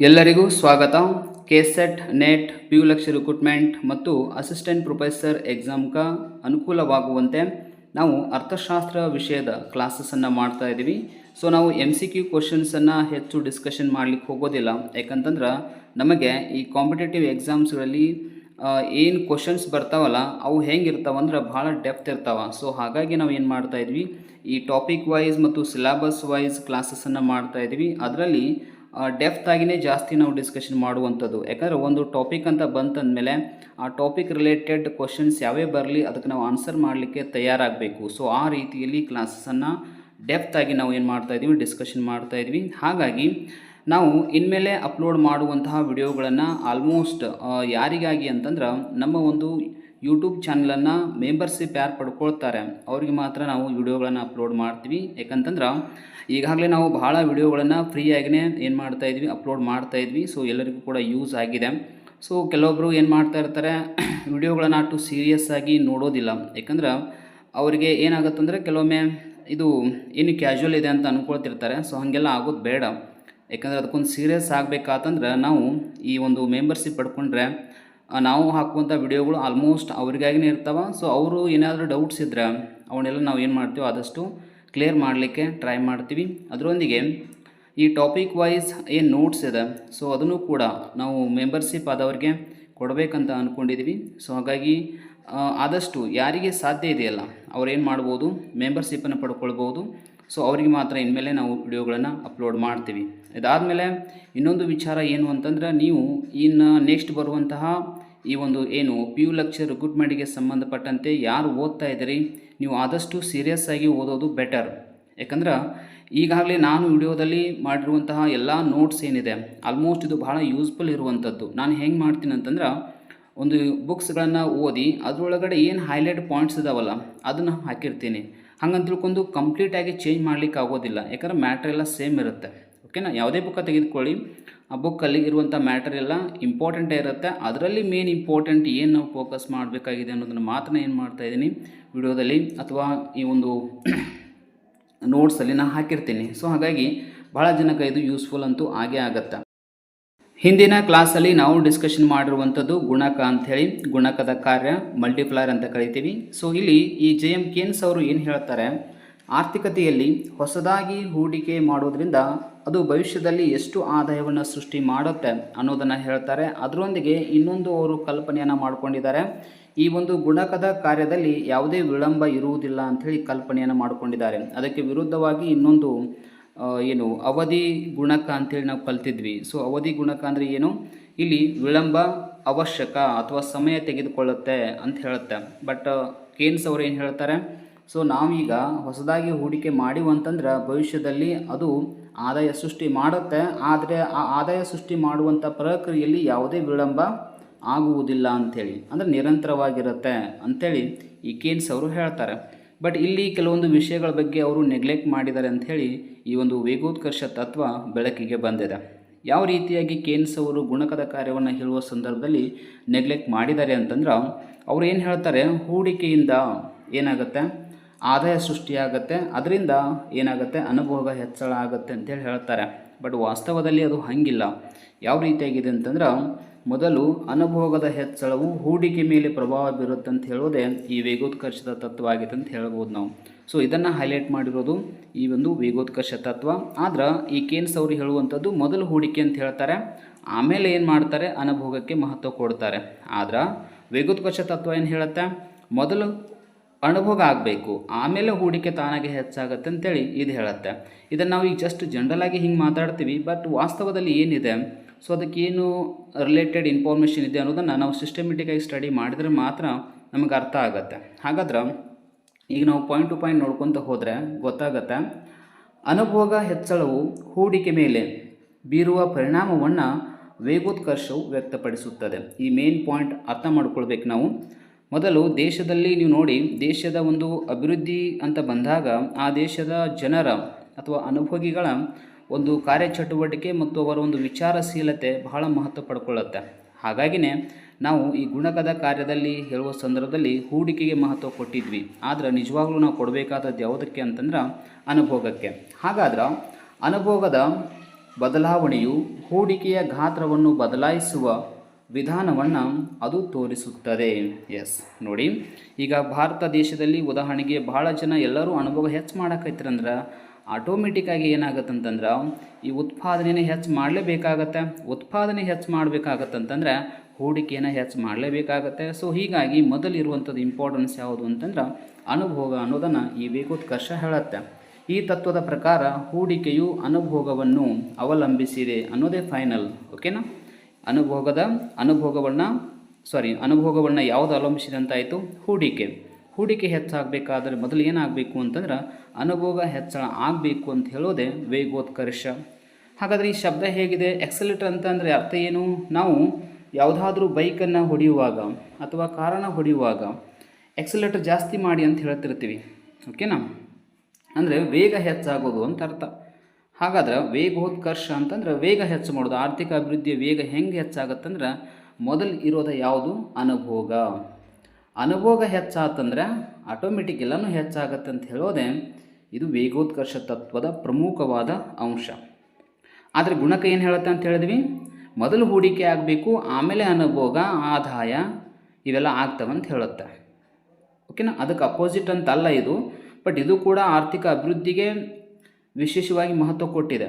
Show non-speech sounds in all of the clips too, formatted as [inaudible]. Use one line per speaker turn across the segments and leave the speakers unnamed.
ಎಲ್ಲರಿಗೂ ಸ್ವಾಗತ. KSET, NET P U ಲಕ್ಷ ರಿಕ್ರೂಟ್ಮೆಂಟ್ ಮತ್ತು ಅಸಿಸ್ಟೆಂಟ್ ಪ್ರೊಫೆಸರ್ ಎಕ್ಸಾಮ್ಗ ಅನುಕೂಲವಾಗುವಂತೆ ನಾವು ಅರ್ಥಶಾಸ್ತ್ರ ವಿಷಯದ ಕ್ಲಾಸಸನ್ನು ಮಾಡ್ತಾ ಇದ್ದೀವಿ. ಸೊ, ನಾವು ಎಂ ಸಿ ಕ್ಯೂ ಕ್ವಶನ್ಸನ್ನು ಹೆಚ್ಚು ಡಿಸ್ಕಷನ್ ಮಾಡಲಿಕ್ಕೆ ಹೋಗೋದಿಲ್ಲ. ಯಾಕಂತಂದ್ರೆ ನಮಗೆ ಈ ಕಾಂಪಿಟೇಟಿವ್ ಎಕ್ಸಾಮ್ಸ್ಗಳಲ್ಲಿ ಏನು ಕ್ವಶನ್ಸ್ ಬರ್ತಾವಲ್ಲ, ಅವು ಹೆಂಗಿರ್ತಾವಂದ್ರೆ ಭಾಳ ಡೆಪ್ತ್ ಇರ್ತಾವ. ಸೊ, ಹಾಗಾಗಿ ನಾವು ಏನು ಮಾಡ್ತಾ ಇದ್ವಿ, ಈ ಟಾಪಿಕ್ ವೈಸ್ ಮತ್ತು ಸಿಲೆಬಸ್ ವೈಸ್ ಕ್ಲಾಸಸನ್ನು ಮಾಡ್ತಾ ಇದ್ವಿ. ಅದರಲ್ಲಿ ಡೆಪ್ತ್ ಆಗಿನೇ ಜಾಸ್ತಿ ನಾವು ಡಿಸ್ಕಷನ್ ಮಾಡುವಂಥದ್ದು. ಯಾಕಂದರೆ ಒಂದು ಟಾಪಿಕ್ ಅಂತ ಬಂತಂದಮೇಲೆ ಆ ಟಾಪಿಕ್ ರಿಲೇಟೆಡ್ ಕ್ವಶನ್ಸ್ ಯಾವೇ ಬರಲಿ ಅದಕ್ಕೆ ನಾವು ಆನ್ಸರ್ ಮಾಡಲಿಕ್ಕೆ ತಯಾರಾಗಬೇಕು. ಸೊ ಆ ರೀತಿಯಲ್ಲಿ ಕ್ಲಾಸಸನ್ನು ಡೆಪ್ತ್ ಆಗಿ ನಾವು ಏನು ಮಾಡ್ತಾ ಇದ್ವಿ ಡಿಸ್ಕಷನ್ ಮಾಡ್ತಾ ಇದ್ವಿ ಹಾಗಾಗಿ ನಾವು ಇನ್ಮೇಲೆ ಅಪ್ಲೋಡ್ ಮಾಡುವಂತಹ ವಿಡಿಯೋಗಳನ್ನು ಆಲ್ಮೋಸ್ಟ್ ಯಾರಿಗಾಗಿ ಅಂತಂದ್ರೆ ನಮ್ಮ ಒಂದು ಯೂಟ್ಯೂಬ್ ಚಾನಲನ್ನು ಮೆಂಬರ್ಶಿಪ್ ಯಾರು ಪಡ್ಕೊಳ್ತಾರೆ, ಅವ್ರಿಗೆ ಮಾತ್ರ ನಾವು ವಿಡಿಯೋಗಳನ್ನು ಅಪ್ಲೋಡ್ ಮಾಡ್ತೀವಿ. ಯಾಕಂತಂದ್ರೆ, ಈಗಾಗಲೇ ನಾವು ಭಾಳ ವಿಡಿಯೋಗಳನ್ನು ಫ್ರೀಯಾಗಿಯೇ ಏನು ಮಾಡ್ತಾ ಇದ್ವಿ ಅಪ್ಲೋಡ್ ಮಾಡ್ತಾ ಇದ್ವಿ. ಸೊ ಎಲ್ಲರಿಗೂ ಕೂಡ ಯೂಸ್ ಆಗಿದೆ. ಸೊ ಕೆಲವೊಬ್ಬರು ಏನು ಮಾಡ್ತಾ ಇರ್ತಾರೆ [clears throat] ವಿಡಿಯೋಗಳನ್ನು ಅಷ್ಟು ಸೀರಿಯಸ್ ಆಗಿ ನೋಡೋದಿಲ್ಲ. ಯಾಕಂದ್ರೆ, ಅವರಿಗೆ ಏನಾಗುತ್ತಂದರೆ, ಕೆಲವೊಮ್ಮೆ ಇದು ಏನು ಕ್ಯಾಶುವಲ್ ಇದೆ ಅಂತ ಅಂದ್ಕೊಳ್ತಿರ್ತಾರೆ ಸೊ ಹಾಗೆಲ್ಲ ಆಗೋದು ಬೇಡ. ಯಾಕಂದರೆ, ಅದಕ್ಕೊಂದು ಸೀರಿಯಸ್ ಆಗಬೇಕಾತಂದ್ರೆ, ನಾವು ಈ ಒಂದು ಮೆಂಬರ್ಶಿಪ್ ಪಡ್ಕೊಂಡ್ರೆ ನಾವು ಹಾಕುವಂಥ ವಿಡಿಯೋಗಳು ಆಲ್ಮೋಸ್ಟ್ ಅವ್ರಿಗಾಗಿನೇ ಇರ್ತಾವೆ. ಸೊ ಅವರು ಏನಾದರೂ ಡೌಟ್ಸ್ ಇದ್ದರೆ ಅವನ್ನೆಲ್ಲ ನಾವು ಏನು ಮಾಡ್ತೀವೋ ಆದಷ್ಟು ಕ್ಲಿಯರ್ ಮಾಡಲಿಕ್ಕೆ ಟ್ರೈ ಮಾಡ್ತೀವಿ. ಅದರೊಂದಿಗೆ ಈ ಟಾಪಿಕ್ ವೈಸ್ ಏನು ನೋಟ್ಸ್ ಇದೆ ಸೊ ಅದನ್ನು ಕೂಡ ನಾವು ಮೆಂಬರ್ಶಿಪ್ ಆದವ್ರಿಗೆ ಕೊಡಬೇಕಂತ ಅಂದ್ಕೊಂಡಿದ್ದೀವಿ ಸೊ ಹಾಗಾಗಿ ಆದಷ್ಟು ಯಾರಿಗೆ ಸಾಧ್ಯ ಇದೆಯಲ್ಲ, ಅವ್ರು ಏನು ಮಾಡ್ಬೋದು ಮೆಂಬರ್ಶಿಪ್ಪನ್ನು ಪಡ್ಕೊಳ್ಬೋದು. ಸೊ ಅವರಿಗೆ ಮಾತ್ರ ಇನ್ಮೇಲೆ ನಾವು ವಿಡಿಯೋಗಳನ್ನು ಅಪ್ಲೋಡ್ ಮಾಡ್ತೀವಿ. ಇದಾದಮೇಲೆ ಇನ್ನೊಂದು ವಿಚಾರ ಏನು ಅಂತಂದ್ರೆ, ನೀವು ಇನ್ನು ನೆಕ್ಸ್ಟ್ ಬರುವಂತಹ ಈ ಒಂದು ಏನು ಪಿ ಯು ಲೆಕ್ಚರ್ ರಿಕ್ರೂಟ್ಮೆಂಟ್ಗೆ ಸಂಬಂಧಪಟ್ಟಂತೆ ಯಾರು ಓದ್ತಾ ಇದ್ದೀರಿ? ನೀವು ಆದಷ್ಟು ಸೀರಿಯಸ್ ಆಗಿ ಓದೋದು ಬೆಟರ್ ಯಾಕಂದ್ರೆ ಈಗಾಗಲೇ ನಾನು ವಿಡಿಯೋದಲ್ಲಿ ಮಾಡಿರುವಂತಹ ಎಲ್ಲ ನೋಟ್ಸ್ ಏನಿದೆ ಆಲ್ಮೋಸ್ಟ್ ಇದು ಬಹಳ ಯೂಸ್ಫುಲ್ ಇರುವಂಥದ್ದು. ನಾನು ಹೆಂಗೆ ಮಾಡ್ತೀನಿ ಅಂತಂದ್ರೆ ಒಂದು ಬುಕ್ಸ್ಗಳನ್ನು ಓದಿ ಅದರೊಳಗಡೆ ಏನು ಹೈಲೈಟ್ ಪಾಯಿಂಟ್ಸ್ ಇದಾವಲ್ಲ, ಅದನ್ನು ಹಾಕಿರ್ತೀನಿ. ಹಂಗಂತ ತಿಳ್ಕೊಂಡು ಕಂಪ್ಲೀಟಾಗಿ ಚೇಂಜ್ ಮಾಡಲಿಕ್ಕೆ ಆಗೋದಿಲ್ಲ. ಯಾಕಂದ್ರೆ ಮ್ಯಾಟ್ರೆಲ್ಲ ಸೇಮ್ ಇರುತ್ತೆ. ಓಕೆನಾ ಯಾವುದೇ ಬುಕ್ಕ ತೆಗೆದುಕೊಳ್ಳಿ. ಆ ಬುಕ್ಕಲ್ಲಿ ಇರುವಂಥ ಮ್ಯಾಟರ್ ಎಲ್ಲ ಇಂಪಾರ್ಟೆಂಟೇ ಇರುತ್ತೆ. ಅದರಲ್ಲಿ ಮೇನ್ ಇಂಪಾರ್ಟೆಂಟ್ ಏನು ನಾವು ಫೋಕಸ್ ಮಾಡಬೇಕಾಗಿದೆ ಅನ್ನೋದನ್ನು ಮಾತ್ರ ಏನು ಮಾಡ್ತಾ ಇದ್ದೀನಿ. ವಿಡಿಯೋದಲ್ಲಿ ಅಥವಾ ಈ ಒಂದು [clears throat] ನೋಟ್ಸಲ್ಲಿ ನಾನು ಹಾಕಿರ್ತೀನಿ. ಸೊ ಹಾಗಾಗಿ ಭಾಳ ಜನಕ್ಕೆ ಇದು ಯೂಸ್ಫುಲ್ ಅಂತೂ ಆಗೇ ಆಗುತ್ತೆ. ಹಿಂದಿನ ಕ್ಲಾಸಲ್ಲಿ ನಾವು ಡಿಸ್ಕಷನ್ ಮಾಡಿರುವಂಥದ್ದು ಗುಣಕ ಅಂಥೇಳಿ, ಗುಣಕದ ಕಾರ್ಯ ಮಲ್ಟಿಪ್ಲೈರ್ ಅಂತ ಕರಿತೀವಿ. ಸೊ ಇಲ್ಲಿ ಈ ಜೆ ಎಂ ಕೇನ್ಸ್ ಅವರು ಏನು ಹೇಳ್ತಾರೆ? ಆರ್ಥಿಕತೆಯಲ್ಲಿ ಹೊಸದಾಗಿ ಹೂಡಿಕೆ ಮಾಡೋದ್ರಿಂದ ಅದು ಭವಿಷ್ಯದಲ್ಲಿ ಎಷ್ಟು ಆದಾಯವನ್ನು ಸೃಷ್ಟಿ ಮಾಡುತ್ತೆ ಅನ್ನೋದನ್ನು ಹೇಳ್ತಾರೆ. ಅದರೊಂದಿಗೆ ಇನ್ನೊಂದು ಅವರು ಕಲ್ಪನೆಯನ್ನು ಮಾಡಿಕೊಂಡಿದ್ದಾರೆ. ಈ ಒಂದು ಗುಣಕದ ಕಾರ್ಯದಲ್ಲಿ ಯಾವುದೇ ವಿಳಂಬ ಇರುವುದಿಲ್ಲ ಅಂಥೇಳಿ ಕಲ್ಪನೆಯನ್ನು ಮಾಡಿಕೊಂಡಿದ್ದಾರೆ. ಅದಕ್ಕೆ ವಿರುದ್ಧವಾಗಿ ಇನ್ನೊಂದು ಏನು ಅವಧಿ ಗುಣಕ ಅಂತೇಳಿ ನಾವು ಕಲ್ತಿದ್ವಿ. ಸೊ, ಅವಧಿ ಗುಣಕ ಅಂದರೆ ಏನು? ಇಲ್ಲಿ ವಿಳಂಬ ಅವಶ್ಯಕ ಅಥವಾ ಸಮಯ ತೆಗೆದುಕೊಳ್ಳುತ್ತೆ ಅಂತ ಹೇಳುತ್ತೆ. ಬಟ್ ಕೇನ್ಸ್ ಅವರು ಏನು ಹೇಳ್ತಾರೆ? ಸೊ, ನಾವೀಗ ಹೊಸದಾಗಿ ಹೂಡಿಕೆ ಮಾಡಿವಂತಂದ್ರೆ ಭವಿಷ್ಯದಲ್ಲಿ ಅದು ಆದಾಯ ಸೃಷ್ಟಿ ಮಾಡುತ್ತೆ, ಆದರೆ ಆ ಆದಾಯ ಸೃಷ್ಟಿ ಮಾಡುವಂಥ ಪ್ರಕ್ರಿಯೆಯಲ್ಲಿ ಯಾವುದೇ ವಿಳಂಬ ಆಗುವುದಿಲ್ಲ ಅಂಥೇಳಿ, ಅಂದರೆ ನಿರಂತರವಾಗಿರುತ್ತೆ ಅಂಥೇಳಿ ಈ ಕೇನ್ಸ್ ಅವರು ಹೇಳ್ತಾರೆ. ಬಟ್ ಇಲ್ಲಿ ಕೆಲವೊಂದು ವಿಷಯಗಳ ಬಗ್ಗೆ ಅವರು ನೆಗ್ಲೆಕ್ಟ್ ಮಾಡಿದ್ದಾರೆ ಅಂಥೇಳಿ ಈ ಒಂದು ವೇಗೋತ್ಕರ್ಷ ತತ್ವ ಬೆಳಕಿಗೆ ಬಂದಿದೆ. ಯಾವ ರೀತಿಯಾಗಿ ಕೇನ್ಸ್ ಅವರು ಗುಣಕದ ಕಾರ್ಯವನ್ನು ಹೇಳುವ ಸಂದರ್ಭದಲ್ಲಿ ನೆಗ್ಲೆಕ್ಟ್ ಮಾಡಿದ್ದಾರೆ ಅಂತಂದ್ರೆ, ಅವ್ರು ಏನು ಹೇಳ್ತಾರೆ, ಹೂಡಿಕೆಯಿಂದ ಏನಾಗುತ್ತೆ? ಆದಾಯ ಸೃಷ್ಟಿಯಾಗುತ್ತೆ, ಅದರಿಂದ ಏನಾಗುತ್ತೆ ಅನುಭೋಗ ಹೆಚ್ಚಳ ಆಗುತ್ತೆ ಅಂತೇಳಿ ಹೇಳ್ತಾರೆ. ಬಟ್ ವಾಸ್ತವದಲ್ಲಿ ಅದು ಹಂಗಿಲ್ಲ. ಯಾವ ರೀತಿಯಾಗಿದೆ ಅಂತಂದ್ರೆ, ಮೊದಲು ಅನುಭೋಗದ ಹೆಚ್ಚಳವು ಹೂಡಿಕೆ ಮೇಲೆ ಪ್ರಭಾವ ಬೀರುತ್ತೆ ಅಂತ ಹೇಳೋದೇ ಈ ವೇಗೋತ್ಕರ್ಷದ ತತ್ವ ಆಗಿದೆ ಅಂತ ಹೇಳ್ಬೋದು ನಾವು. ಸೊ ಇದನ್ನು ಹೈಲೈಟ್ ಮಾಡಿರೋದು ಈ ಒಂದು ವೇಗೋತ್ಕರ್ಷ ತತ್ವ. ಆದ್ರೆ, ಈ ಕೇನ್ಸ್ ಅವರು ಹೇಳುವಂಥದ್ದು ಮೊದಲು ಹೂಡಿಕೆ ಅಂತ ಹೇಳ್ತಾರೆ, ಆಮೇಲೆ ಏನು ಮಾಡ್ತಾರೆ ಅನುಭೋಗಕ್ಕೆ ಮಹತ್ವ ಕೊಡ್ತಾರೆ. ಆದ್ರೆ ವೇಗೋತ್ಕರ್ಷ ತತ್ವ ಏನು ಹೇಳುತ್ತೆ, ಮೊದಲು ಅನುಭೋಗ ಆಗಬೇಕು, ಆಮೇಲೆ ಹೂಡಿಕೆ ತಾನಾಗೆ ಹೆಚ್ಚಾಗತ್ತೆ ಅಂತೇಳಿ ಇದು ಹೇಳುತ್ತೆ. ಇದನ್ನು ನಾವು ಈಗ ಜಸ್ಟ್ ಜನರಲಾಗಿ ಹಿಂಗೆ ಮಾತಾಡ್ತೀವಿ ಬಟ್ ವಾಸ್ತವದಲ್ಲಿ ಏನಿದೆ? ಸೊ ಅದಕ್ಕೇನು ರಿಲೇಟೆಡ್ ಇನ್ಫಾರ್ಮೇಷನ್ ಇದೆ ಅನ್ನೋದನ್ನು ನಾವು ಸಿಸ್ಟಮೆಟಿಕಾಗಿ ಸ್ಟಡಿ ಮಾಡಿದರೆ ಮಾತ್ರ ನಮಗೆ ಅರ್ಥ ಆಗುತ್ತೆ. ಹಾಗಾದ್ರೆ ಈಗ ನಾವು ಪಾಯಿಂಟ್ ಟು ಪಾಯಿಂಟ್ ನೋಡ್ಕೊತ ಹೋದರೆ ಗೊತ್ತಾಗತ್ತೆ, ಅನುಭೋಗ ಹೆಚ್ಚಳವು ಹೂಡಿಕೆ ಮೇಲೆ ಬೀರುವ ಪರಿಣಾಮವನ್ನು ವೇಗೋತ್ಕರ್ಷವು ವ್ಯಕ್ತಪಡಿಸುತ್ತದೆ. ಈ ಮೇನ್ ಪಾಯಿಂಟ್ ಅರ್ಥ ಮಾಡ್ಕೊಳ್ಬೇಕು ನಾವು. ಮೊದಲು ದೇಶದಲ್ಲಿ ನೀವು ನೋಡಿ, ದೇಶದ ಒಂದು ಅಭಿವೃದ್ಧಿ ಅಂತ ಬಂದಾಗ ಆ ದೇಶದ ಜನರ ಅಥವಾ ಅನುಭೋಗಿಗಳ ಒಂದು ಕಾರ್ಯಚಟುವಟಿಕೆ ಮತ್ತು ಅವರ ಒಂದು ವಿಚಾರಶೀಲತೆ ಬಹಳ ಮಹತ್ವ ಪಡ್ಕೊಳ್ಳುತ್ತೆ. ಹಾಗಾಗಿನೇ ನಾವು ಈ ಗುಣಕದ ಕಾರ್ಯದಲ್ಲಿ ಹೇಳುವ ಸಂದರ್ಭದಲ್ಲಿ ಹೂಡಿಕೆಗೆ ಮಹತ್ವ ಕೊಟ್ಟಿದ್ವಿ. ಆದರೆ ನಿಜವಾಗ್ಲೂ ನಾವು ಕೊಡಬೇಕಾದದ್ದು ಯಾವುದಕ್ಕೆ ಅಂತಂದ್ರೆ ಅನುಭೋಗಕ್ಕೆ. ಹಾಗಾದ್ರೆ ಅನುಭೋಗದ ಬದಲಾವಣೆಯು ಹೂಡಿಕೆಯ ಗಾತ್ರವನ್ನು ಬದಲಾಯಿಸುವ ವಿಧಾನವನ್ನು ಅದು ತೋರಿಸುತ್ತದೆ. ಎಸ್ ನೋಡಿ. ಈಗ ಭಾರತ ದೇಶದಲ್ಲಿ ಉದಾಹರಣೆಗೆ ಭಾಳ ಜನ ಎಲ್ಲರೂ ಅನುಭವ ಹೆಚ್ಚು ಮಾಡೋಕೈತ್ರಂದ್ರೆ ಆಟೋಮೆಟಿಕ್ಕಾಗಿ ಏನಾಗತ್ತಂತಂದ್ರೆ, ಈ ಉತ್ಪಾದನೆನ ಹೆಚ್ಚು ಮಾಡಲೇಬೇಕಾಗತ್ತೆ. ಉತ್ಪಾದನೆ ಹೆಚ್ಚು ಮಾಡಬೇಕಾಗತ್ತಂತಂದ್ರೆ ಹೂಡಿಕೆಯನ್ನು ಹೆಚ್ಚು ಮಾಡಲೇಬೇಕಾಗತ್ತೆ. ಸೊ ಹೀಗಾಗಿ ಮೊದಲಿರುವಂಥದ್ದು ಇಂಪಾರ್ಟೆನ್ಸ್ ಯಾವುದು ಅಂತಂದ್ರೆ, ಅನುಭೋಗ ಅನ್ನೋದನ್ನು ಈ ವೇಗೋತ್ಕರ್ಷ ಹೇಳುತ್ತೆ. ಈ ತತ್ವದ ಪ್ರಕಾರ ಹೂಡಿಕೆಯು ಅನುಭೋಗವನ್ನು ಅವಲಂಬಿಸಿದೆ ಅನ್ನೋದೇ ಫೈನಲ್ ಓಕೆನಾ ಅನುಭೋಗದ ಅನುಭೋಗವನ್ನು ಸಾರಿ ಅನುಭೋಗವನ್ನು ಯಾವುದು ಅವಲಂಬಿಸಿದಂತಾಯಿತು? ಹೂಡಿಕೆ. ಹೂಡಿಕೆ ಹೆಚ್ಚಾಗಬೇಕಾದ್ರೆ ಮೊದಲು ಏನಾಗಬೇಕು ಅಂತಂದ್ರೆ ಅನುಭೋಗ ಹೆಚ್ಚಳ ಆಗಬೇಕು ಅಂತ ಹೇಳೋದೆ ವೇಗೋತ್ಕರ್ಷ. ಹಾಗಾದರೆ ಈ ಶಬ್ದ ಹೇಗಿದೆ? ಎಕ್ಸಲೇಟರ್ ಅಂತಂದರೆ ಅರ್ಥ ಏನು? ನಾವು ಯಾವುದಾದ್ರೂ ಬೈಕನ್ನು ಹೊಡೆಯುವಾಗ ಅಥವಾ ಕಾರನ್ನು ಹೊಡೆಯುವಾಗ ಎಕ್ಸಲೇಟರ್ ಜಾಸ್ತಿ ಮಾಡಿ ಅಂತ ಹೇಳ್ತಿರ್ತೀವಿ. ಓಕೆನಾ ಅಂದರೆ ವೇಗ ಹೆಚ್ಚಾಗೋದು ಅಂತ ಅರ್ಥ. ಹಾಗಾದ್ರೆ ವೇಗೋತ್ಕರ್ಷ ಅಂತಂದ್ರೆ ವೇಗ ಹೆಚ್ಚು ಮಾಡೋದು, ಆರ್ಥಿಕ ಅಭಿವೃದ್ಧಿಯ ವೇಗ ಹೆಂಗೆ ಹೆಚ್ಚಾಗತ್ತಂದ್ರೆ ಮೊದಲು ಇರೋದು ಯಾವುದು? ಅನುಭೋಗ. ಅನುಭೋಗ ಹೆಚ್ಚಾತಂದ್ರೆ ಆಟೋಮೆಟಿಕ್ ಎಲ್ಲನೂ ಹೆಚ್ಚಾಗತ್ತೆ ಅಂತ ಹೇಳೋದೆ ಇದು ವೇಗೋತ್ಕರ್ಷ ತತ್ವದ ಪ್ರಮುಖವಾದ ಅಂಶ. ಆದರೆ ಗುಣಕ ಏನು ಹೇಳುತ್ತೆ ಅಂತ ಹೇಳಿದ್ವಿ? ಮೊದಲು ಹೂಡಿಕೆ ಆಗಬೇಕು, ಆಮೇಲೆ ಅನುಭೋಗ, ಆದಾಯ ಇವೆಲ್ಲ ಆಗ್ತವಂತ ಹೇಳುತ್ತೆ. ಓಕೆನಾ ಅದಕ್ಕೆ ಅಪೋಸಿಟ್ ಅಂತ ಅಲ್ಲ ಇದು ಬಟ್ ಇದು ಕೂಡ ಆರ್ಥಿಕ ಅಭಿವೃದ್ಧಿಗೆ ವಿಶೇಷವಾಗಿ ಮಹತ್ವ ಕೊಟ್ಟಿದೆ.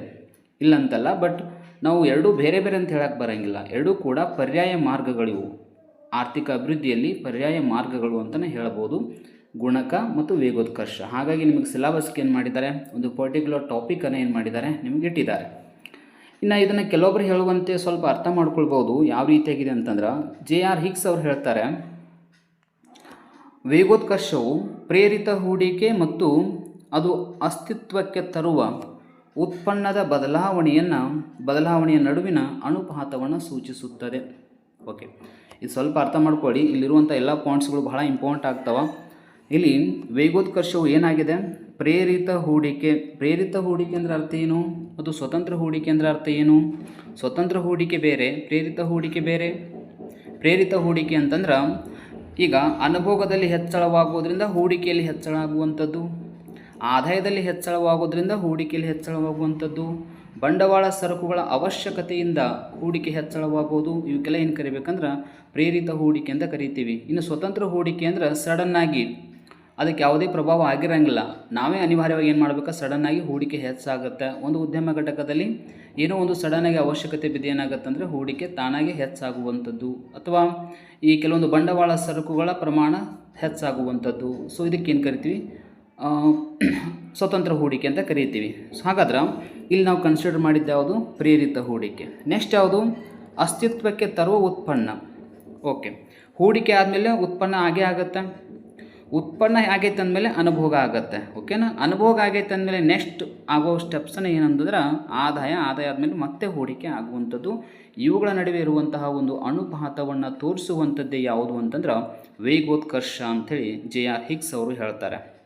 ಇಲ್ಲಂತಲ್ಲ ಬಟ್ ನಾವು ಎರಡೂ ಬೇರೆ ಬೇರೆ ಅಂತ ಹೇಳಕ್ಕೆ ಬರೋಂಗಿಲ್ಲ. ಎರಡೂ ಕೂಡ ಪರ್ಯಾಯ ಮಾರ್ಗಗಳಿವು. ಆರ್ಥಿಕ ಅಭಿವೃದ್ಧಿಯಲ್ಲಿ ಪರ್ಯಾಯ ಮಾರ್ಗಗಳು ಅಂತಲೇ ಹೇಳ್ಬೋದು ಗುಣಕ ಮತ್ತು ವೇಗೋತ್ಕರ್ಷ. ಹಾಗಾಗಿ ನಿಮಗೆ ಸಿಲೆಬಸ್ಗೆ ಏನು ಮಾಡಿದ್ದಾರೆ? ಒಂದು ಪರ್ಟಿಕ್ಯುಲರ್ ಟಾಪಿಕನ್ನು ಏನು ಮಾಡಿದ್ದಾರೆ? ನಿಮಗೆ ಇಟ್ಟಿದ್ದಾರೆ. ಇನ್ನು ಇದನ್ನು ಕೆಲವೊಬ್ಬರು ಹೇಳುವಂತೆ ಸ್ವಲ್ಪ ಅರ್ಥ ಮಾಡ್ಕೊಳ್ಬೋದು ಯಾವ ರೀತಿಯಾಗಿದೆ ಅಂತಂದ್ರೆ ಜೆ ಆರ್ ಹಿಕ್ಸ್ ಅವ್ರು ಹೇಳ್ತಾರೆ, ವೇಗೋತ್ಕರ್ಷವು ಪ್ರೇರಿತ ಹೂಡಿಕೆ ಮತ್ತು ಅದು ಅಸ್ತಿತ್ವಕ್ಕೆ ತರುವ ಉತ್ಪನ್ನದ ಬದಲಾವಣೆಯನ್ನು, ಬದಲಾವಣೆಯ ನಡುವಿನ ಅನುಪಾತವನ್ನು ಸೂಚಿಸುತ್ತದೆ. ಓಕೆ ಇದು ಸ್ವಲ್ಪ ಅರ್ಥ ಮಾಡ್ಕೊಳ್ಳಿ. ಇಲ್ಲಿರುವಂಥ ಎಲ್ಲ ಪಾಯಿಂಟ್ಸ್ಗಳು ಬಹಳ ಇಂಪಾರ್ಟೆಂಟ್ ಆಗ್ತವೆ. ಇಲ್ಲಿ ವೇಗೋತ್ಕರ್ಷವು ಏನಾಗಿದೆ? ಪ್ರೇರಿತ ಹೂಡಿಕೆ. ಪ್ರೇರಿತ ಹೂಡಿಕೆ ಅಂದರೆ ಅರ್ಥ ಏನು? ಅದು ಸ್ವತಂತ್ರ ಹೂಡಿಕೆ ಅಂದರೆ ಅರ್ಥ ಏನು? ಸ್ವತಂತ್ರ ಹೂಡಿಕೆ ಬೇರೆ, ಪ್ರೇರಿತ ಹೂಡಿಕೆ ಬೇರೆ. ಪ್ರೇರಿತ ಹೂಡಿಕೆ ಅಂತಂದ್ರೆ ಈಗ ಅನುಭೋಗದಲ್ಲಿ ಹೆಚ್ಚಳವಾಗುವುದರಿಂದ ಹೂಡಿಕೆಯಲ್ಲಿ ಹೆಚ್ಚಳ ಆಗುವಂಥದ್ದು. ಆದಾಯದಲ್ಲಿ ಹೆಚ್ಚಳವಾಗೋದ್ರಿಂದ ಹೂಡಿಕೆಯಲ್ಲಿ ಹೆಚ್ಚಳವಾಗುವಂಥದ್ದು. ಬಂಡವಾಳ ಸರಕುಗಳ ಅವಶ್ಯಕತೆಯಿಂದ ಹೂಡಿಕೆ ಹೆಚ್ಚಳವಾಗೋದು ಇವಕ್ಕೆಲ್ಲ ಏನು ಕರಿಬೇಕಂದ್ರೆ ಪ್ರೇರಿತ ಹೂಡಿಕೆ ಅಂತ ಕರಿತೀವಿ. ಇನ್ನು ಸ್ವತಂತ್ರ ಹೂಡಿಕೆ ಅಂದ್ರೆ ಸಡನ್ನಾಗಿ ಅದಕ್ಕೆ ಯಾವುದೇ ಪ್ರಭಾವ ಆಗಿರಂಗಿಲ್ಲ. ನಾವೇ ಅನಿವಾರ್ಯವಾಗಿ ಏನು ಮಾಡಬೇಕು? ಸಡನ್ನಾಗಿ ಹೂಡಿಕೆ ಹೆಚ್ಚಾಗುತ್ತೆ. ಒಂದು ಉದ್ಯಮ ಘಟಕದಲ್ಲಿ ಏನೋ ಒಂದು ಸಡನ್ನಾಗಿ ಅವಶ್ಯಕತೆ ಬಿದ್ದು ಏನಾಗುತ್ತೆ ಅಂದರೆ ಹೂಡಿಕೆ ತಾನಾಗಿ ಹೆಚ್ಚಾಗುವಂಥದ್ದು. ಅಥವಾ ಈ ಕೆಲವೊಂದು ಬಂಡವಾಳ ಸರಕುಗಳ ಪ್ರಮಾಣ ಹೆಚ್ಚಾಗುವಂಥದ್ದು. ಸೊ ಇದಕ್ಕೇನು ಕರಿತೀವಿ? ಸ್ವತಂತ್ರ ಹೂಡಿಕೆ ಅಂತ ಕರಿತೀವಿ. ಹಾಗಾದ್ರೆ ಇಲ್ಲಿ ನಾವು ಕನ್ಸಿಡರ್ ಮಾಡಿದ್ದು ಯಾವುದು? ಪ್ರೇರಿತ ಹೂಡಿಕೆ. ನೆಕ್ಸ್ಟ್ ಯಾವುದು? ಅಸ್ತಿತ್ವಕ್ಕೆ ತರುವ ಉತ್ಪನ್ನ. ಓಕೆ ಹೂಡಿಕೆ ಆದಮೇಲೆ ಉತ್ಪನ್ನ ಆಗೇ ಆಗುತ್ತೆ? ಉತ್ಪನ್ನ ಆಗೈತೆ ಅಂದಮೇಲೆ ಅನುಭೋಗ ಆಗುತ್ತೆ. ಓಕೆನಾ ಅನುಭೋಗ ಆಗೈತೆ ಅಂದಮೇಲೆ ನೆಕ್ಸ್ಟ್ ಆಗೋ ಸ್ಟೆಪ್ಸನ್ನ ಏನಂತಂದ್ರೆ ಆದಾಯ ಆದಾಯ ಆದಮೇಲೆ ಮತ್ತೆ ಹೂಡಿಕೆ ಆಗುವಂಥದ್ದು. ಇವುಗಳ ನಡುವೆ ಇರುವಂತಹ ಒಂದು ಅನುಪಾತವನ್ನು ತೋರಿಸುವಂಥದ್ದೇ ಯಾವುದು ಅಂತಂದ್ರೆ, ವೇಗೋತ್ಕರ್ಷ ಅಂಥೇಳಿ ಜೆ ಆರ್ ಹಿಕ್ಸ್ ಅವರು ಹೇಳ್ತಾರೆ.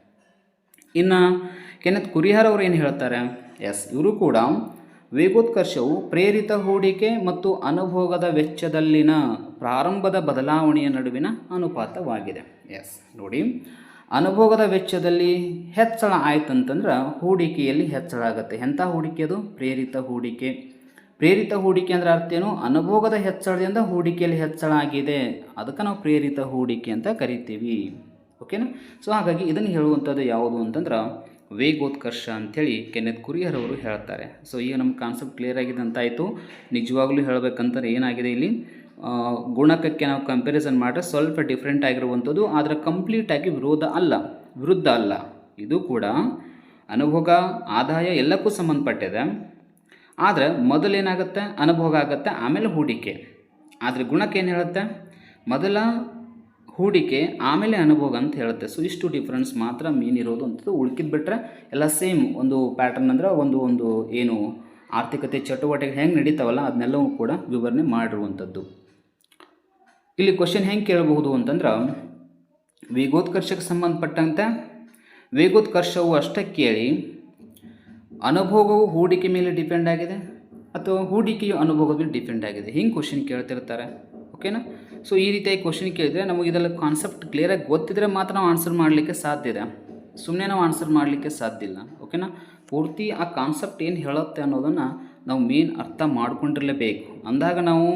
ಇನ್ನು ಕೆನತ್ ಕುರಿಹರ್ ಅವರು ಏನು ಹೇಳ್ತಾರೆ? ಎಸ್ ಇವರು ಕೂಡ ವೇಗೋತ್ಕರ್ಷವು ಪ್ರೇರಿತ ಹೂಡಿಕೆ ಮತ್ತು ಅನುಭೋಗದ ವೆಚ್ಚದಲ್ಲಿನ ಪ್ರಾರಂಭದ ಬದಲಾವಣೆಯ ನಡುವಿನ ಅನುಪಾತವಾಗಿದೆ. ಎಸ್ ನೋಡಿ. ಅನುಭೋಗದ ವೆಚ್ಚದಲ್ಲಿ ಹೆಚ್ಚಳ ಆಯ್ತಂತಂದ್ರೆ ಹೂಡಿಕೆಯಲ್ಲಿ ಹೆಚ್ಚಳ ಆಗುತ್ತೆ. ಎಂಥ ಹೂಡಿಕೆ ಅದು? ಪ್ರೇರಿತ ಹೂಡಿಕೆ. ಪ್ರೇರಿತ ಹೂಡಿಕೆ ಅಂದ್ರೆ ಅರ್ಥ ಏನು? ಅನುಭೋಗದ ಹೆಚ್ಚಳದಿಂದ ಹೂಡಿಕೆಯಲ್ಲಿ ಹೆಚ್ಚಳ ಆಗಿದೆ. ಅದಕ್ಕೆ ನಾವು ಪ್ರೇರಿತ ಹೂಡಿಕೆ ಅಂತ ಕರಿತೀವಿ. ಓಕೆನಾ ಸೊ ಹಾಗಾಗಿ ಇದನ್ನು ಹೇಳುವಂಥದ್ದು ಯಾವುದು ಅಂತಂದ್ರೆ ವೇಗೋತ್ಕರ್ಷ ಅಂಥೇಳಿ ಕೆನೆತ್ ಕುರಿಯರ್ ಅವರು ಹೇಳ್ತಾರೆ ಸೊ ಈಗ ನಮ್ಮ ಕಾನ್ಸೆಪ್ಟ್ ಕ್ಲಿಯರ್ ಆಗಿದೆ ಅಂತಾಯಿತು. ನಿಜವಾಗ್ಲೂ ಹೇಳಬೇಕಂತಾರೆ ಏನಾಗಿದೆ ಇಲ್ಲಿ? ಗುಣಕಕ್ಕೆ ನಾವು ಕಂಪ್ಯಾರಿಸನ್ ಮಾಡಿದ್ರೆ ಸ್ವಲ್ಪ ಡಿಫ್ರೆಂಟ್ ಆಗಿರುವಂಥದ್ದು, ಆದರೆ ಕಂಪ್ಲೀಟಾಗಿ ವಿರೋಧ ಅಲ್ಲ, ವಿರುದ್ಧ ಅಲ್ಲ. ಇದು ಕೂಡ ಅನುಭೋಗ, ಆದಾಯ ಎಲ್ಲಕ್ಕೂ ಸಂಬಂಧಪಟ್ಟಿದೆ. ಆದರೆ ಮೊದಲೇನಾಗುತ್ತೆ? ಅನುಭೋಗ ಆಗುತ್ತೆ, ಆಮೇಲೆ ಹೂಡಿಕೆ. ಆದರೆ ಗುಣಕ್ಕೆ ಏನು ಹೇಳುತ್ತೆ? ಮೊದಲ ಹೂಡಿಕೆ ಆಮೇಲೆ ಅನುಭೋಗ ಅಂತ ಹೇಳುತ್ತೆ. ಸೊ ಇಷ್ಟು ಡಿಫ್ರೆನ್ಸ್ ಮಾತ್ರ ಮೀನ್ ಇರೋದು ಅಂತ ಉಳ್ಕಿದ್ ಬಿಟ್ಟರೆ ಎಲ್ಲ ಸೇಮ್ ಒಂದು ಪ್ಯಾಟರ್ನ್ ಅಂದ್ರೆ ಒಂದು ಒಂದು ಏನು ಆರ್ಥಿಕತೆ ಚಟುವಟಿಕೆ ಹೆಂಗೆ ನಡೀತಾವಲ್ಲ ಅದನ್ನೆಲ್ಲವೂ ಕೂಡ ವಿವರಣೆ ಮಾಡಿರುವಂಥದ್ದು. ಇಲ್ಲಿ ಕ್ವಶನ್ ಹೆಂಗೆ ಕೇಳಬಹುದು ಅಂತಂದ್ರೆ ವೇಗೋತ್ಕರ್ಷಕ್ಕೆ ಸಂಬಂಧಪಟ್ಟಂತೆ ವೇಗೋತ್ಕರ್ಷವು ಅಷ್ಟೇ ಕೇಳಿ ಅನುಭೋಗವು ಹೂಡಿಕೆ ಮೇಲೆ ಡಿಪೆಂಡ್ ಆಗಿದೆ ಅಥವಾ ಹೂಡಿಕೆಯು ಅನುಭೋಗದ ಮೇಲೆ ಡಿಪೆಂಡ್ ಆಗಿದೆ. ಹಿಂಗೆ ಕ್ವಶನ್ ಕೇಳ್ತಿರ್ತಾರೆ. ಓಕೆನಾ ಸೊ ಈ ರೀತಿಯಾಗಿ ಕ್ವಶನ್ ಕೇಳಿದರೆ ನಮಗೆ ಇದೆಲ್ಲ ಕಾನ್ಸೆಪ್ಟ್ ಕ್ಲಿಯರಾಗಿ ಗೊತ್ತಿದ್ರೆ ಮಾತ್ರ ನಾವು ಆನ್ಸರ್ ಮಾಡಲಿಕ್ಕೆ ಸಾಧ್ಯ ಇದೆ. ಸುಮ್ಮನೆ ನಾವು ಆನ್ಸರ್ ಮಾಡಲಿಕ್ಕೆ ಸಾಧ್ಯ ಇಲ್ಲ. ಓಕೆನಾ ಪೂರ್ತಿ ಆ ಕಾನ್ಸೆಪ್ಟ್ ಏನು ಹೇಳುತ್ತೆ ಅನ್ನೋದನ್ನು ನಾವು ಮೇನ್ ಅರ್ಥ ಮಾಡ್ಕೊಂಡಿರಲೇಬೇಕು. ಅಂದಾಗ ನಾವು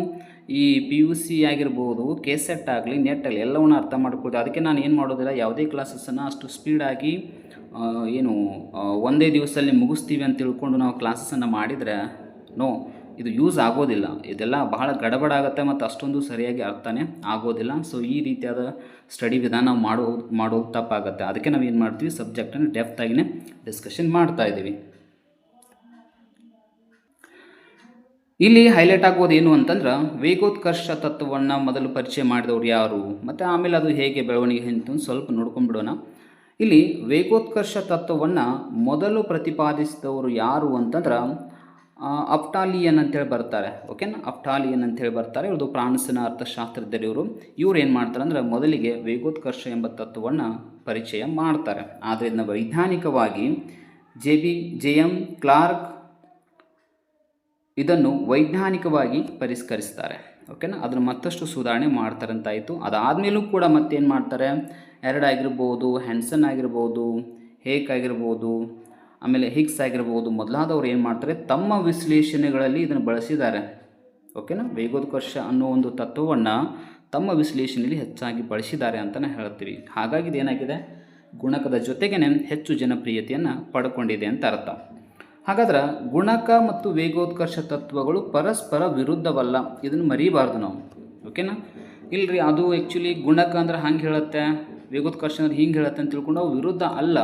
ಈ ಪಿ ಯು ಸಿ ಆಗಿರ್ಬೋದು ಕೆ ಸೆಟ್ ಆಗಲಿ ನೆಟ್ ಆಗಲಿ ಎಲ್ಲವನ್ನು ಅರ್ಥ ಮಾಡ್ಕೊಳ್ತೀವಿ. ಅದಕ್ಕೆ ನಾನು ಏನು ಮಾಡೋದಿಲ್ಲ, ಯಾವುದೇ ಕ್ಲಾಸಸ್ಸನ್ನು ಅಷ್ಟು ಸ್ಪೀಡಾಗಿ ಏನು ಒಂದೇ ದಿವಸದಲ್ಲಿ ಮುಗಿಸ್ತೀವಿ ಅಂತ ತಿಳ್ಕೊಂಡು ನಾವು ಕ್ಲಾಸಸ್ಸನ್ನು ಮಾಡಿದರೆ ನೋ ಇದು ಯೂಸ್ ಆಗೋದಿಲ್ಲ. ಇದೆಲ್ಲ ಬಹಳ ಗಡಬಡ ಆಗುತ್ತೆ ಮತ್ತು ಅಷ್ಟೊಂದು ಸರಿಯಾಗಿ ಅರ್ಥನೇ ಆಗೋದಿಲ್ಲ. ಸೊ ಈ ರೀತಿಯಾದ ಸ್ಟಡಿ ವಿಧಾನ ಮಾಡೋ, ಮಾಡೋದು ತಪ್ಪಾಗುತ್ತೆ. ಅದಕ್ಕೆ ನಾವು ಏನು ಮಾಡ್ತೀವಿ? ಸಬ್ಜೆಕ್ಟನ್ನು ಡೆಪ್ತಾಗಿನೇ ಡಿಸ್ಕಷನ್ ಮಾಡ್ತಾ ಇದ್ದೀವಿ. ಇಲ್ಲಿ ಹೈಲೈಟ್ ಆಗ್ಬೋದು ಏನು ಅಂತಂದ್ರೆ, ವೇಗೋತ್ಕರ್ಷ ತತ್ವವನ್ನು ಮೊದಲು ಪರಿಚಯ ಮಾಡಿದವರು ಯಾರು? ಮತ್ತು ಆಮೇಲೆ ಅದು ಹೇಗೆ ಬೆಳವಣಿಗೆ ಅಂತ ಸ್ವಲ್ಪ ನೋಡ್ಕೊಂಡ್ಬಿಡೋಣ ಇಲ್ಲಿ ವೇಗೋತ್ಕರ್ಷ ತತ್ವವನ್ನು ಮೊದಲು ಪ್ರತಿಪಾದಿಸಿದವರು ಯಾರು ಅಂತಂದ್ರೆ ಅಪ್ಟಾಲಿಯನ್ ಅಂತೇಳಿ ಬರ್ತಾರೆ ಓಕೆನಾ ಅಪ್ಟಾಲಿಯನ್ ಅಂತೇಳಿ ಬರ್ತಾರೆ ಇವ್ರದ್ದು ಪ್ರಾಣಸನ ಅರ್ಥಶಾಸ್ತ್ರದಲ್ಲಿ ಇವರು ಇವ್ರು ಏನು ಮಾಡ್ತಾರೆ ಅಂದ್ರೆ ಮೊದಲಿಗೆ ವೇಗೋತ್ಕರ್ಷ ಎಂಬ ತತ್ವವನ್ನು ಪರಿಚಯ ಮಾಡ್ತಾರೆ. ಆದರೆ ಇದನ್ನು ವೈಜ್ಞಾನಿಕವಾಗಿ J B J M Clark ಇದನ್ನು ವೈಜ್ಞಾನಿಕವಾಗಿ ಪರಿಷ್ಕರಿಸ್ತಾರೆ ಓಕೆನಾ ಅದನ್ನು ಮತ್ತಷ್ಟು ಸುಧಾರಣೆ ಮಾಡ್ತಾರೆ ಅಂತಾಯಿತು. ಅದಾದಮೇಲೂ ಕೂಡ ಮತ್ತೇನು ಮಾಡ್ತಾರೆ? ಎರಡಾಗಿರ್ಬೋದು ಹ್ಯಾನ್ಸನ್ ಆಗಿರ್ಬೋದು, ಹೇಕ್ ಆಗಿರ್ಬೋದು ಆಮೇಲೆ ಹಿಗ್ಸ್ ಆಗಿರ್ಬೋದು, ಮೊದಲಾದವ್ರು ಏನು ಮಾಡ್ತಾರೆ, ತಮ್ಮ ವಿಶ್ಲೇಷಣೆಗಳಲ್ಲಿ ಇದನ್ನು ಬಳಸಿದ್ದಾರೆ. ಓಕೆನಾ ವೇಗೋತ್ಕರ್ಷ ಅನ್ನೋ ಒಂದು ತತ್ವವನ್ನು ತಮ್ಮ ವಿಶ್ಲೇಷಣೆಯಲ್ಲಿ ಹೆಚ್ಚಾಗಿ ಬಳಸಿದ್ದಾರೆ ಅಂತಲೇ ಹೇಳ್ತೀವಿ ಹಾಗಾಗಿ ಇದೇನಾಗಿದೆ ಗುಣಕದ ಜೊತೆಗೇ ಹೆಚ್ಚು ಜನಪ್ರಿಯತೆಯನ್ನು ಪಡ್ಕೊಂಡಿದೆ ಅಂತ ಅರ್ಥ. ಹಾಗಾದ್ರೆ ಗುಣಕ ಮತ್ತು ವೇಗೋತ್ಕರ್ಷ ತತ್ವಗಳು ಪರಸ್ಪರ ವಿರುದ್ಧವಲ್ಲ, ಇದನ್ನು ಮರಿಬಾರ್ದು ನಾವು. ಓಕೆನಾ ಇಲ್ಲರಿ ಅದು ಆ್ಯಕ್ಚುಲಿ ಗುಣಕ ಅಂದ್ರೆ ಹಂಗೆ ಹೇಳುತ್ತೆ? ವೇಗೋತ್ಕರ್ಷ ಅಂದ್ರೆ ಹಿಂಗೆ ಹೇಳುತ್ತೆ ಅಂತ ತಿಳ್ಕೊಂಡು ಅವು ವಿರುದ್ಧ ಅಲ್ಲ.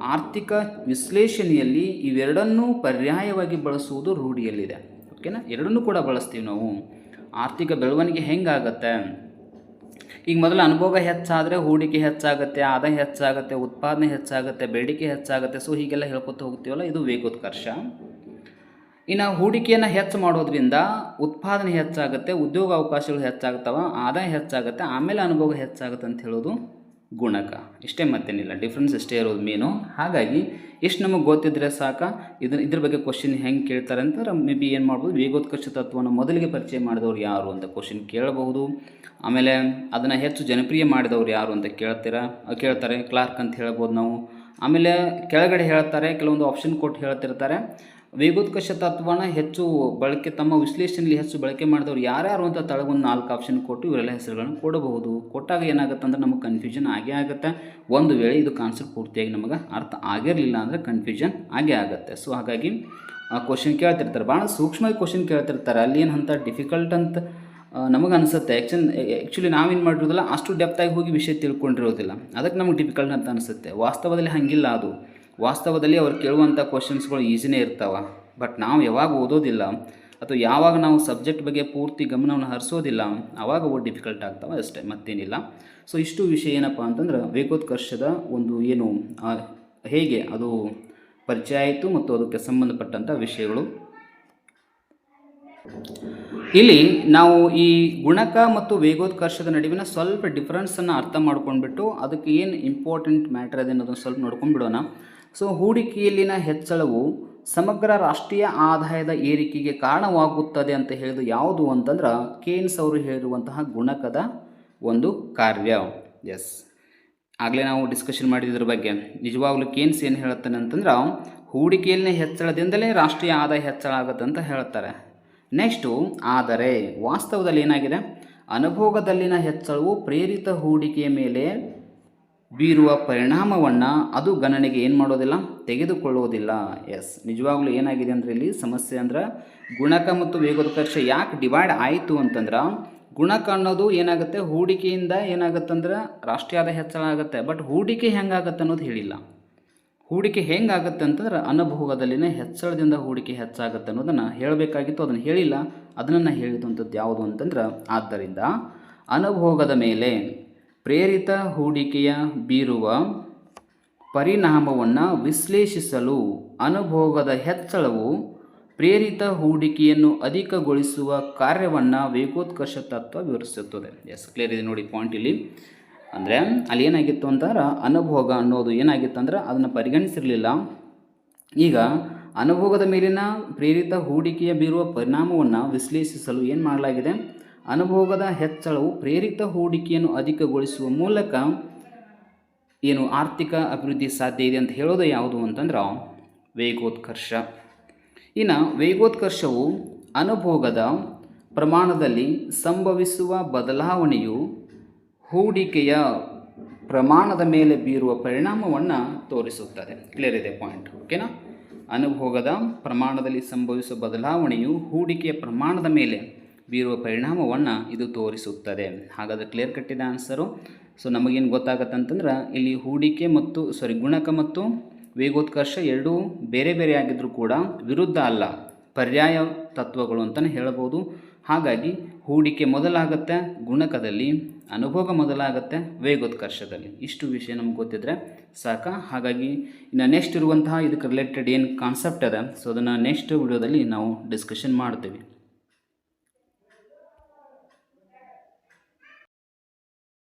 ಆರ್ಥಿಕ ವಿಶ್ಲೇಷಣೆಯಲ್ಲಿ ಇವೆರಡನ್ನೂ ಪರ್ಯಾಯವಾಗಿ ಬಳಸುವುದು ರೂಢಿಯಲ್ಲಿದೆ. ಓಕೆನಾ? ಎರಡನ್ನೂ ಕೂಡ ಬಳಸ್ತೀವಿ ನಾವು. ಆರ್ಥಿಕ ಬೆಳವಣಿಗೆ ಹೆಂಗಾಗತ್ತೆ? ಈಗ ಮೊದಲು ಅನುಭವ ಹೆಚ್ಚಾದರೆ ಹೂಡಿಕೆ ಹೆಚ್ಚಾಗುತ್ತೆ, ಆದಾಯ ಹೆಚ್ಚಾಗುತ್ತೆ, ಉತ್ಪಾದನೆ ಹೆಚ್ಚಾಗುತ್ತೆ, ಬೇಡಿಕೆ ಹೆಚ್ಚಾಗುತ್ತೆ. ಸೊ ಹೀಗೆಲ್ಲ ಹೇಳ್ಕೊತ ಹೋಗ್ತೀವಲ್ಲ, ಇದು ವೇಗೋತ್ಕರ್ಷ. ಇನ್ನು ಹೂಡಿಕೆಯನ್ನು ಹೆಚ್ಚು ಮಾಡೋದ್ರಿಂದ ಉತ್ಪಾದನೆ ಹೆಚ್ಚಾಗುತ್ತೆ ಉದ್ಯೋಗ ಅವಕಾಶಗಳು ಹೆಚ್ಚಾಗ್ತವೆ, ಆದಾಯ ಹೆಚ್ಚಾಗುತ್ತೆ, ಆಮೇಲೆ ಅನುಭವ ಹೆಚ್ಚಾಗುತ್ತೆ ಅಂತ ಹೇಳೋದು ಗುಣಕ. ಇಷ್ಟೇ ಮತ್ತೇನಿಲ್ಲ. ಡಿಫ್ರೆನ್ಸ್ ಇಷ್ಟೇ ಇರೋದು ಮೀನು ಹಾಗಾಗಿ ಇಷ್ಟು ನಮಗೆ ಗೊತ್ತಿದ್ರೆ ಸಾಕ? ಇದನ್ನ ಇದ್ರ ಬಗ್ಗೆ ಕ್ವಶನ್ ಹೆಂಗೆ ಕೇಳ್ತಾರೆ ಅಂತ ಮೇ ಬಿ ಏನು ಮಾಡ್ಬೋದು? ವೇಗೋತ್ಕರ್ಷ ತತ್ವವನ್ನು ಮೊದಲಿಗೆ ಪರಿಚಯ ಮಾಡಿದವ್ರು ಯಾರು ಅಂತ ಕ್ವಶನ್ ಕೇಳಬಹುದು. ಆಮೇಲೆ ಅದನ್ನು ಹೆಚ್ಚು ಜನಪ್ರಿಯ ಮಾಡಿದವ್ರು ಯಾರು ಅಂತ ಕೇಳ್ತೀರಾ? ಕೇಳ್ತಾರೆ. ಕ್ಲಾರ್ಕ್ ಅಂತ ಹೇಳ್ಬೋದು ನಾವು. ಆಮೇಲೆ ಕೆಳಗಡೆ ಹೇಳ್ತಾರೆ. ಕೆಲವೊಂದು ಆಪ್ಷನ್ ಕೊಟ್ಟು ಹೇಳ್ತಿರ್ತಾರೆ. ವೇಗೋತ್ಕರ್ಷ ತತ್ವನ ಹೆಚ್ಚು ಬಳಕೆ, ತಮ್ಮ ವಿಶ್ಲೇಷಣೆಯಲ್ಲಿ ಹೆಚ್ಚು ಬಳಕೆ ಮಾಡಿದವರು ಯಾರ್ಯಾರು ಅಂತ ತಳಗೊಂದು ನಾಲ್ಕು ಆಪ್ಷನ್ ಕೊಟ್ಟು ಇವರೆಲ್ಲ ಹೆಸರುಗಳನ್ನು ಕೊಡಬಹುದು. ಕೊಟ್ಟಾಗ ಏನಾಗುತ್ತೆ ಅಂದ್ರೆ ನಮಗೆ ಕನ್ಫ್ಯೂಷನ್ ಆಗೇ ಆಗುತ್ತೆ. ಒಂದು ವೇಳೆ ಇದು ಕಾನ್ಸೆಪ್ಟ್ ಪೂರ್ತಿಯಾಗಿ ನಮಗೆ ಅರ್ಥ ಆಗಿರಲಿಲ್ಲ ಅಂದರೆ ಕನ್ಫ್ಯೂಷನ್ ಆಗೇ ಆಗುತ್ತೆ. ಸೊ ಹಾಗಾಗಿ ಕ್ವಶನ್ ಕೇಳ್ತಿರ್ತಾರೆ. ಭಾಳ ಸೂಕ್ಷ್ಮವಾಗಿ ಕ್ವಶನ್ ಕೇಳ್ತಿರ್ತಾರೆ. ಅಲ್ಲಿ ಏನು ಅಂತ ಡಿಫಿಕಲ್ಟ್ ಅಂತ ನಮಗೆ ಅನಿಸುತ್ತೆ. ಆ್ಯಕ್ಚನ್ ಆ್ಯಕ್ಚುಲಿ ನಾವೇನು ಮಾಡಿರೋದಿಲ್ಲ, ಅಷ್ಟು ಡೆಪ್ತಾಗಿ ಹೋಗಿ ವಿಷಯ ತಿಳ್ಕೊಂಡಿರೋದಿಲ್ಲ. ಅದಕ್ಕೆ ನಮಗೆ ಡಿಫಿಕಲ್ಟ್ ಅಂತ ಅನಿಸುತ್ತೆ. ವಾಸ್ತವದಲ್ಲಿ ಹಾಗಿಲ್ಲ ಅದು. ವಾಸ್ತವದಲ್ಲಿ ಅವ್ರು ಕೇಳುವಂಥ ಕ್ವಶನ್ಸ್ಗಳು ಈಸಿನೇ ಇರ್ತಾವೆ. ಬಟ್ ನಾವು ಯಾವಾಗ ಓದೋದಿಲ್ಲ, ಅಥವಾ ಯಾವಾಗ ನಾವು ಸಬ್ಜೆಕ್ಟ್ ಬಗ್ಗೆ ಪೂರ್ತಿ ಗಮನವನ್ನು ಹರಿಸೋದಿಲ್ಲ ಆವಾಗ ಅವು ಡಿಫಿಕಲ್ಟ್ ಆಗ್ತಾವೆ ಅಷ್ಟೇ, ಮತ್ತೇನಿಲ್ಲ. ಸೊ ಇಷ್ಟು ವಿಷಯ ಏನಪ್ಪ ಅಂತಂದ್ರೆ ವೇಗೋತ್ಕರ್ಷದ ಒಂದು ಏನು ಹೇಗೆ ಅದು ಪರಿಚಯ ಆಯಿತು ಮತ್ತು ಅದಕ್ಕೆ ಸಂಬಂಧಪಟ್ಟಂಥ ವಿಷಯಗಳು ಇಲ್ಲಿ ನಾವು ಈ ಗುಣಕ ಮತ್ತು ವೇಗೋತ್ಕರ್ಷದ ನಡುವಿನ ಸ್ವಲ್ಪ ಡಿಫ್ರೆನ್ಸನ್ನು ಅರ್ಥ ಮಾಡ್ಕೊಂಡ್ಬಿಟ್ಟು ಅದಕ್ಕೆ ಏನು ಇಂಪಾರ್ಟೆಂಟ್ ಮ್ಯಾಟ್ರ್ ಇದೆ ಅನ್ನೋದನ್ನು ಸ್ವಲ್ಪ ನೋಡ್ಕೊಂಡ್ಬಿಡೋಣ ಸೊ ಹೂಡಿಕೆಯಲ್ಲಿನ ಹೆಚ್ಚಳವು ಸಮಗ್ರ ರಾಷ್ಟ್ರೀಯ ಆದಾಯದ ಏರಿಕೆಗೆ ಕಾರಣವಾಗುತ್ತದೆ ಅಂತ ಹೇಳಿದು ಯಾವುದು ಅಂತಂದ್ರೆ ಕೇನ್ಸ್ ಅವರು ಹೇಳಿರುವಂತಹ ಗುಣಕದ ಒಂದು ಕಾರ್ಯ. ಎಸ್ ಆಗಲೇ ನಾವು ಡಿಸ್ಕಷನ್ ಮಾಡಿದ್ರ ಬಗ್ಗೆ. ನಿಜವಾಗ್ಲೂ ಕೇನ್ಸ್ ಏನು ಹೇಳ್ತಾನೆ ಅಂತಂದ್ರೆ, ಹೂಡಿಕೆಯಲ್ಲಿನ ಹೆಚ್ಚಳದಿಂದಲೇ ರಾಷ್ಟ್ರೀಯ ಆದಾಯ ಹೆಚ್ಚಳ ಆಗುತ್ತೆ ಅಂತ ಹೇಳ್ತಾರೆ. ನೆಕ್ಸ್ಟು, ಆದರೆ ವಾಸ್ತವದಲ್ಲಿ ಏನಾಗಿದೆ? ಅನುಭೋಗದಲ್ಲಿನ ಹೆಚ್ಚಳವು ಪ್ರೇರಿತ ಹೂಡಿಕೆಯ ಮೇಲೆ ಬೀರುವ ಪರಿಣಾಮವನ್ನು ಅದು ಗಣನೆಗೆ ಏನು ಮಾಡೋದಿಲ್ಲ? ತೆಗೆದುಕೊಳ್ಳೋದಿಲ್ಲ ಎಸ್. ನಿಜವಾಗ್ಲೂ ಏನಾಗಿದೆ ಅಂದರೆ ಇಲ್ಲಿ ಸಮಸ್ಯೆ ಅಂದ್ರೆ ಗುಣಕ ಮತ್ತು ವೇಗೋತ್ಕರ್ಷ ಯಾಕೆ ಡಿವೈಡ್ ಆಯಿತು ಅಂತಂದ್ರೆ ಗುಣಕ ಅನ್ನೋದು ಏನಾಗುತ್ತೆ? ಹೂಡಿಕೆಯಿಂದ ಏನಾಗುತ್ತಂದ್ರೆ ರಾಷ್ಟ್ರೀಯ ಆದಾಯ ಹೆಚ್ಚಳ ಆಗುತ್ತೆ. ಬಟ್ ಹೂಡಿಕೆ ಹೆಂಗಾಗತ್ತೆ ಅನ್ನೋದು ಹೇಳಿಲ್ಲ. ಹೂಡಿಕೆ ಹೆಂಗಾಗುತ್ತೆ ಅಂತಂದ್ರೆ ಅನುಭೋಗದಲ್ಲಿನ ಹೆಚ್ಚಳದಿಂದ ಹೂಡಿಕೆ ಹೆಚ್ಚಾಗುತ್ತೆ ಅನ್ನೋದನ್ನು ಹೇಳಬೇಕಾಗಿತ್ತು. ಅದನ್ನು ಹೇಳಿಲ್ಲ. ಅದನ್ನು ಹೇಳಿದಂಥದ್ದು ಯಾವುದು ಅಂತಂದ್ರೆ, ಆದ್ದರಿಂದ ಅನುಭೋಗದ ಮೇಲೆ ಪ್ರೇರಿತ ಹೂಡಿಕೆಯ ಬೀರುವ ಪರಿಣಾಮವನ್ನು ವಿಶ್ಲೇಷಿಸಲು ಅನುಭೋಗದ ಹೆಚ್ಚಳವು ಪ್ರೇರಿತ ಹೂಡಿಕೆಯನ್ನು ಅಧಿಕಗೊಳಿಸುವ ಕಾರ್ಯವನ್ನು ವೇಗೋತ್ಕರ್ಷ ತತ್ವ ವಿವರಿಸುತ್ತದೆ. ಎಸ್ ಕ್ಲಿಯರ್ ಇದೆ ನೋಡಿ ಪಾಯಿಂಟ್ ಇಲ್ಲಿ. ಅಂದರೆ ಅಲ್ಲಿ ಏನಾಗಿತ್ತು ಅಂತಂದ್ರೆ ಅನುಭೋಗ ಅನ್ನೋದು ಏನಾಗಿತ್ತು ಅಂದ್ರೆ ಅದನ್ನು ಪರಿಗಣಿಸಿರಲಿಲ್ಲ. ಈಗ ಅನುಭೋಗದ ಮೇಲಿನ ಪ್ರೇರಿತ ಹೂಡಿಕೆಯ ಬೀರುವ ಪರಿಣಾಮವನ್ನು ವಿಶ್ಲೇಷಿಸಲು ಏನು ಮಾಡಲಾಗಿದೆ? ಅನುಭೋಗದ ಹೆಚ್ಚಳವು ಪ್ರೇರಿತ ಹೂಡಿಕೆಯನ್ನು ಅಧಿಕಗೊಳಿಸುವ ಮೂಲಕ ಏನು ಆರ್ಥಿಕ ಅಭಿವೃದ್ಧಿ ಸಾಧ್ಯ ಇದೆ ಅಂತ ಹೇಳೋದು ಯಾವುದು ಅಂತಂದ್ರೆ ವೇಗೋತ್ಕರ್ಷ. ಇನ್ನು ವೇಗೋತ್ಕರ್ಷವು ಅನುಭೋಗದ ಪ್ರಮಾಣದಲ್ಲಿ ಸಂಭವಿಸುವ ಬದಲಾವಣೆಯು ಹೂಡಿಕೆಯ ಪ್ರಮಾಣದ ಮೇಲೆ ಬೀರುವ ಪರಿಣಾಮವನ್ನು ತೋರಿಸುತ್ತದೆ. ಕ್ಲಿಯರ್ ಇದೆ ಪಾಯಿಂಟ್ ಓಕೆನಾ ಅನುಭೋಗದ ಪ್ರಮಾಣದಲ್ಲಿ ಸಂಭವಿಸುವ ಬದಲಾವಣೆಯು ಹೂಡಿಕೆಯ ಪ್ರಮಾಣದ ಮೇಲೆ ಬೀರುವ ಪರಿಣಾಮವನ್ನು ಇದು ತೋರಿಸುತ್ತದೆ. ಹಾಗಾದರೆ ಕ್ಲಿಯರ್ ಕಟ್ಟಿದ ಆನ್ಸರು ಸೊ ನಮಗೇನು ಗೊತ್ತಾಗತ್ತಂತಂದ್ರೆ, ಇಲ್ಲಿ ಹೂಡಿಕೆ ಮತ್ತು ಸಾರಿ ಗುಣಕ ಮತ್ತು ವೇಗೋತ್ಕರ್ಷ ಎರಡೂ ಬೇರೆ ಬೇರೆ ಆಗಿದ್ದರೂ ಕೂಡ ವಿರುದ್ಧ ಅಲ್ಲ. ಪರ್ಯಾಯ ತತ್ವಗಳು ಅಂತಲೇ ಹೇಳ್ಬೋದು. ಹಾಗಾಗಿ ಹೂಡಿಕೆ ಮೊದಲಾಗುತ್ತೆ, ಗುಣಕದಲ್ಲಿ, ಅನುಭೋಗ ಮೊದಲಾಗುತ್ತೆ, ವೇಗೋತ್ಕರ್ಷದಲ್ಲಿ. ಇಷ್ಟು ವಿಷಯ ನಮ್ಗೆ ಗೊತ್ತಿದ್ರೆ ಸಾಕ? ಹಾಗಾಗಿ ಇನ್ನು ನೆಕ್ಸ್ಟ್ ಇರುವಂತಹ ಇದಕ್ಕೆ ರಿಲೇಟೆಡ್ ಏನು ಕಾನ್ಸೆಪ್ಟ್ ಅದ, ಸೊ ಅದನ್ನು ನೆಕ್ಸ್ಟ್ ವಿಡಿಯೋದಲ್ಲಿ ನಾವು ಡಿಸ್ಕಷನ್ ಮಾಡ್ತೀವಿ.